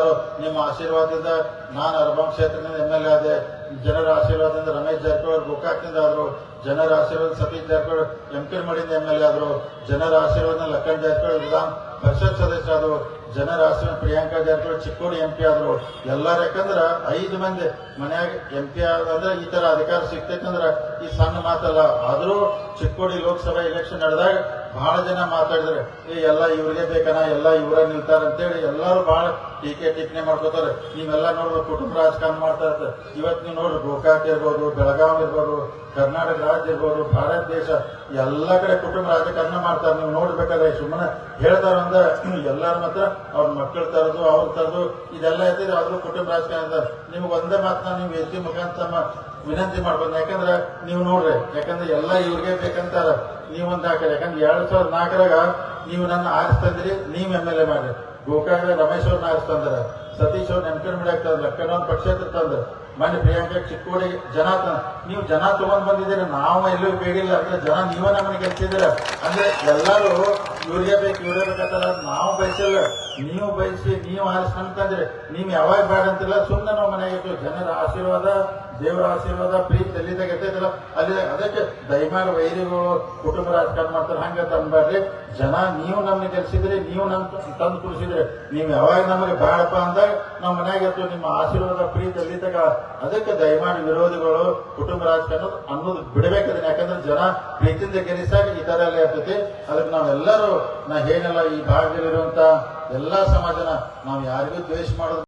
ಎಲ್ಲರೂ ನಿಮ್ಮ ಆಶೀರ್ವಾದದಿಂದ ನಾನು ಅರ್ಬಂ ಕ್ಷೇತ್ರದಿಂದ ಎಂ ಎಲ್ ಎ ಆದೆ, ಜನರ ಆಶೀರ್ವಾದದಿಂದ ರಮೇಶ್ ಜಾರಕಿಹೊಳಿ ಗೋಕಾಕ್ನಿಂದ ಆದ್ರು, ಜನರ ಆಶೀರ್ವಾದ ಸತೀಶ್ ಜಾರಕಿಹೊಳಿ ಎಂ ಪಿ ಮಡಿಯಿಂದ ಎಂ ಎಲ್ ಎ ಆದ್ರು, ಜನರ ಆಶೀರ್ವಾದ ಲಕ್ಕಣ್ ಜಾರಕಿಹೊಳಿ ವಿಧಾನ ಪರಿಷತ್ ಸದಸ್ಯ ಆದ್ರು ಜನರ ಆಶೀರ್ವಾದ ಪ್ರಿಯಾಂಕಾ ಜಾರಕಿಹೊಳಿ ಚಿಕ್ಕೋಡಿ ಎಂ ಪಿ ಆದ್ರು. ಎಲ್ಲಾರು ಯಾಕಂದ್ರ ಐದು ಮಂದಿ ಮನ್ಯಾಗ ಎಂ ಪಿ ಆದ್ರೆ ಈ ತರ ಅಧಿಕಾರ ಸಿಗ್ತೈತಂದ್ರ ಈ ಸಣ್ಣ ಮಾತಲ್ಲ. ಆದ್ರೂ ಚಿಕ್ಕೋಡಿ ಲೋಕಸಭಾ ಎಲೆಕ್ಷನ್ ನಡೆದಾಗ ಬಹಳ ಜನ ಮಾತಾಡಿದ್ರೆ, ಏ, ಎಲ್ಲ ಇವ್ರಿಗೆ ಬೇಕನ? ಎಲ್ಲ ಇವರ ನಿಲ್ತಾರ ಅಂತೇಳಿ ಎಲ್ಲರೂ ಬಹಳ ಟೀಕೆ ಟಿಪ್ಪಣಿ ಮಾಡ್ಕೋತಾರೆ. ನೀವೆಲ್ಲ ನೋಡ್ಬೇಕು ಕುಟುಂಬ ರಾಜಕಾರಣ ಮಾಡ್ತಾ ಇರ್ತಾರೆ ಇವತ್ತು ನೀವು ನೋಡ್ರಿ ಗೋಕಾಕ್ ಇರ್ಬೋದು, ಬೆಳಗಾವಿ ಇರ್ಬೋದು, ಕರ್ನಾಟಕ ರಾಜ್ಯ ಇರ್ಬೋದು, ಭಾರತ ದೇಶ, ಎಲ್ಲ ಕಡೆ ಕುಟುಂಬ ರಾಜಕಾರಣ ಮಾಡ್ತಾರೆ. ನೀವು ನೋಡ್ಬೇಕಾದ್ರೆ ಸುಮ್ಮನೆ ಹೇಳ್ತಾರ ಅಂದ ಎಲ್ಲರ ಮಾತ್ರ ಅವ್ರ ಮಕ್ಕಳು ತರದು, ಅವ್ರ ತರದು, ಇದೆಲ್ಲ ಇರ್ತದೆ ಆದ್ರೂ ಕುಟುಂಬ ರಾಜಕಾರಣ ಅಂತ ನಿಮ್ಗೆ ಒಂದೇ ಮಾತನ್ನ ನೀವು ವೇದಿಕೆ ಮುಖಾಂತರ ಮ- ವಿನಂತಿ ಮಾಡ್ಬೋದು. ಯಾಕಂದ್ರೆ ನೀವು ನೋಡ್ರಿ, ಯಾಕಂದ್ರೆ ಎಲ್ಲ ಇವ್ರಿಗೆ ಬೇಕಂತಾರ. ನೀವೊಂದು ಹಾಕಿರಿ. ಯಾಕಂದ್ರೆ ಎರಡ್ ಸಾವಿರದ ನಾಲ್ಕರಾಗ ನೀವು ನನ್ನ ಆರಿಸ್ತಂದ್ರಿ ನೀವು ಎಂ ಎಲ್ ಎ ಮಾಡ್ರಿ. ಗೋಕಾಕ ರಮೇಶ್ ಅವ್ರನ್ನ ಆರಿಸ್ತಂದ್ರ ಸತೀಶ್ ಅವ್ರ ನೆನ್ಕಣ್ ಬಿಡಾಕ್ ಲಕ್ಕನ ಪಕ್ಷೇತ್ರ ಪಕ್ಷೇತರ ಮನೆ ಪ್ರಿಯಾಂಕಾ ಚಿಕ್ಕೋಡಿ, ಜನ ನೀವು ಜನ ತಗೊಂಡ್ ಬಂದಿದ್ದೀರಿ, ನಾವು ಎಲ್ಲೂ ಬೇಡಿಲ್ಲ. ಅಂದ್ರೆ ಜನ ನೀವ ನಮ್ಮನ್ನ ಗೆಲ್ಸಿದ್ದೀರ? ಅಂದ್ರೆ ಎಲ್ಲರೂ ಯೂರಿಯಾ ಬೇಕು, ಇವ್ರಿಗೆ ಬೇಕಂತಾರ ನಾವು ಬಯಸಿಲ್ಲ. ನೀವು ಬಯಸಿ, ನೀವು ಆರಿಸ್ಕೊಂತಂದ್ರೆ ನೀವು ಯಾವಾಗ ಬೇಡ ಅಂತಿಲ್ಲ ಸುಮ್ಮನೆ ನಾವು ಮನೆಗೆ ಜನರ ಆಶೀರ್ವಾದ, ದೇವರ ಆಶೀರ್ವಾದ, ಪ್ರೀತಿ ಎಲ್ಲಿದಾಗ ಇರ್ತೈತಲ್ಲ ಅಲ್ಲಿ ಅದಕ್ಕೆ ದಯಮಾಡಿ ವೈರಿಗಳು, ಕುಟುಂಬ ರಾಜಕಾರಣ ಮಾಡ್ತಾರೆ, ಹಂಗ ತಂದ್ಬಾರ್ರಿ. ಜನ ನೀವು ನಮ್ಗೆ ಗೆಲ್ಸಿದ್ರಿ ನೀವು ನಮ್ ತಂದು ಕುಡಿಸಿದ್ರಿ ನೀವು ಯಾವಾಗ ನಮಗೆ ಬೇಡಪ್ಪ ಅಂದಾಗ ನಾವು ಮನ್ಯಾಗ ಇತ್ತು ನಿಮ್ಮ ಆಶೀರ್ವಾದ, ಪ್ರೀತಿ ತಗ ಅದಕ್ಕೆ ದಯಮಾಡಿ ವಿರೋಧಿಗಳು, ಕುಟುಂಬ ರಾಜಕೀಯ ಅನ್ನೋದು ಬಿಡಬೇಕದನ್ನ. ಯಾಕಂದ್ರೆ ಜನ ಪ್ರೀತಿಯಿಂದ ಗೆಲ್ಲಿಸಾಗ ಈ ತರ ಎಲ್ಲ ಇರ್ತೈತಿ. ಅದಕ್ಕೆ ನಾವೆಲ್ಲರೂ, ನಾ ಏನೆಲ್ಲ ಈ ಭಾಗದಲ್ಲಿರುವಂತ ಎಲ್ಲಾ ಸಮಾಜನ, ನಾವು ಯಾರಿಗೂ ದ್ವೇಷ ಮಾಡೋದು